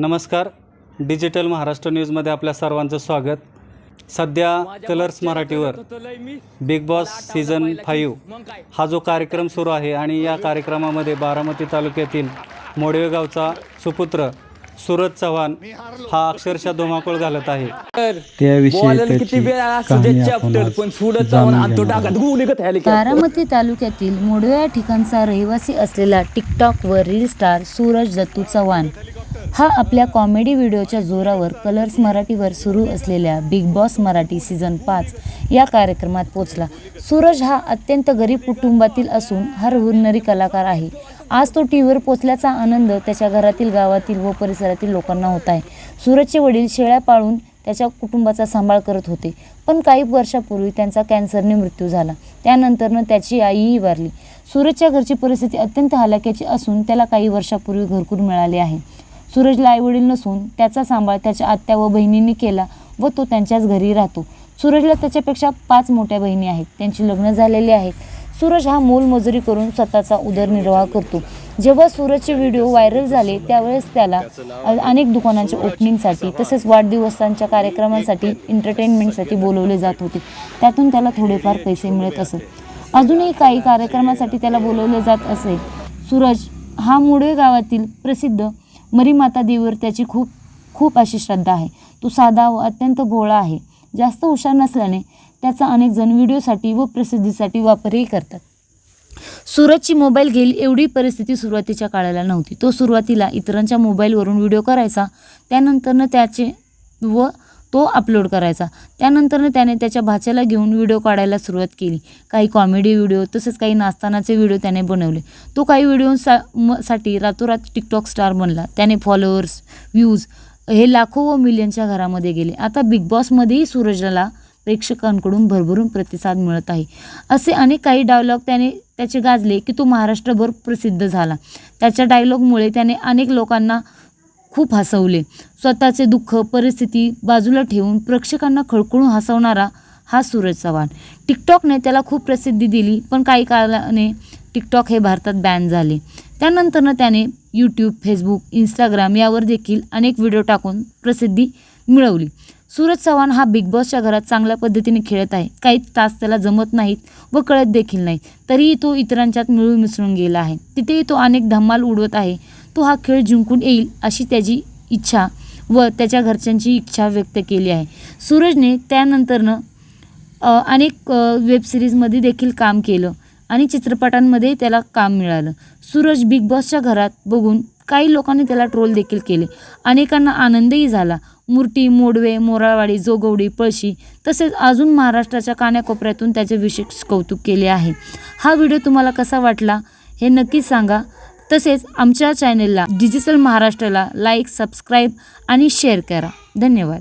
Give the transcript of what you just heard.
नमस्कार. डिजिटल महाराष्ट्र न्यूजमध्ये आपल्या सर्वांचं स्वागत. सध्या कलर्स मराठीवर बिग बॉस सीझन फाईव्ह हा जो कार्यक्रम सुरू आहे आणि या कार्यक्रमामध्ये बारामती तालुक्यातील मोडवे गावचा सुपुत्र सूरज चव्हाण हा अक्षरशः धुमाकूळ घालत आहे. बारामती तालुक्यातील मोडवे या ठिकाणचा रहिवासी असलेला टिकटॉकवर रील स्टार सूरज दत्तू चव्हाण हा आपल्या कॉमेडी व्हिडिओच्या जोरावर कलर्स मराठीवर सुरू असलेल्या बिग बॉस मराठी सीझन पाच या कार्यक्रमात पोचला सूरज हा अत्यंत गरीब कुटुंबातील असून हा हुन्नरी कलाकार आहे. आज तो टी व्हीवर पोचल्याचा आनंद त्याच्या घरातील गावातील व परिसरातील लोकांना होत आहे. सूरजचे वडील शेळ्या पाळून त्याच्या कुटुंबाचा सांभाळ करत होते. पण काही वर्षापूर्वी त्यांचा कॅन्सरने मृत्यू झाला. त्यानंतरनं त्याची आईही वारली. सूरजच्या घरची परिस्थिती अत्यंत हलाख्याची असून त्याला काही वर्षापूर्वी घरकुल मिळाले आहे. सूरजला आईवडील नसून त्याचा सांभाळ त्याच्या आत्या व बहिणींनी केला व तो त्यांच्याच घरी राहतो. सूरजला त्याच्यापेक्षा पाच मोठ्या बहिणी आहेत. त्यांची लग्न झालेली आहेत. सूरज हा मोलमजुरी करून स्वतःचा उदरनिर्वाह करतो. जेव्हा सूरजचे व्हिडिओ व्हायरल झाले त्यावेळेस त्याला अनेक दुकानांच्या ओपनिंगसाठी तसेच वाढदिवसांच्या कार्यक्रमांसाठी एंटरटेनमेंटसाठी बोलवले जात होते. त्यातून त्याला थोडेफार पैसे मिळत असत अजूनही काही कार्यक्रमासाठी त्याला बोलवले जात असे. सूरज हा मुळे गावातील प्रसिद्ध मरीमाता देवीवर त्याची खूप खूप अशी श्रद्धा आहे. तो साधा व अत्यंत भोळा आहे. जास्त हुशार नसल्याने त्याचा अनेक जण व्हिडिओसाठी व प्रसिद्धीसाठी वापरही करतात. सूरजची मोबाईल घेईल एवढी परिस्थिती सुरुवातीच्या काळाला नव्हती. तो सुरुवातीला इतरांच्या मोबाईलवरून व्हिडिओ करायचा. त्यानंतरनं त्याचे व तो अपलोड करायचा. त्यानंतरनं त्याने त्याच्या भाच्याला घेऊन व्हिडिओ काढायला सुरुवात केली. काही कॉमेडी व्हिडिओ तसेच काही नाचतानाचे व्हिडिओ त्याने बनवले. तो काही व्हिडिओ म साठी रातोरात टिकटॉक स्टार बनला. त्याने फॉलोअर्स व्ह्यूज हे लाखो व मिलियनच्या घरामध्ये गेले. आता बिग बॉसमध्येही सूरजला प्रेक्षकांकडून भरभरून प्रतिसाद मिळत आहे. असे अनेक काही डायलॉग त्याने त्याचे गाजले की तो महाराष्ट्रभर प्रसिद्ध झाला. त्याच्या डायलॉगमुळे त्याने अनेक लोकांना खूप हसवले. स्वतःचे दुःख परिस्थिती बाजूला ठेवून प्रेक्षकांना खळखळून हसवणारा हा सूरज चव्हाण. टिकटॉकने त्याला खूप प्रसिद्धी दिली पण काही काळाने टिकटॉक हे भारतात बॅन झाले. त्यानंतरनं त्याने यूट्यूब फेसबुक इंस्टाग्राम यावर देखील अनेक व्हिडिओ टाकून प्रसिद्धी मिळवली. सूरज चव्हाण हा बिग बॉसच्या घरात चांगल्या पद्धतीने खेळत आहे. काही तास त्याला जमत नाहीत व कळत देखील नाही तरीही तो इतरांच्यात मिळून मिसळून गेला आहे. तिथेही तो अनेक धम्माल उडवत आहे. तो हा खेळ जिंकून येईल अशी त्याची इच्छा व त्याच्या घरच्यांची इच्छा व्यक्त केली आहे. सूरजने त्यानंतरनं अनेक वेबसिरीजमध्ये देखील काम केलं आणि चित्रपटांमध्ये त्याला काम मिळालं. सूरज बिग बॉसच्या घरात बघून काही लोकांनी त्याला ट्रोल देखील केले. अनेकांना आनंदही झाला. मूर्ती मोडवे मोराळवाडी जोगवडी पळशी तसेच अजून महाराष्ट्राच्या कानाकोपऱ्यातून त्याचे विशेष कौतुक केले आहे. हा व्हिडिओ तुम्हाला कसा वाटला हे नक्कीच सांगा. तसेच आमच्या चॅनेलला डिजिटल महाराष्ट्राला लाईक सबस्क्राईब आणि शेअर करा. धन्यवाद.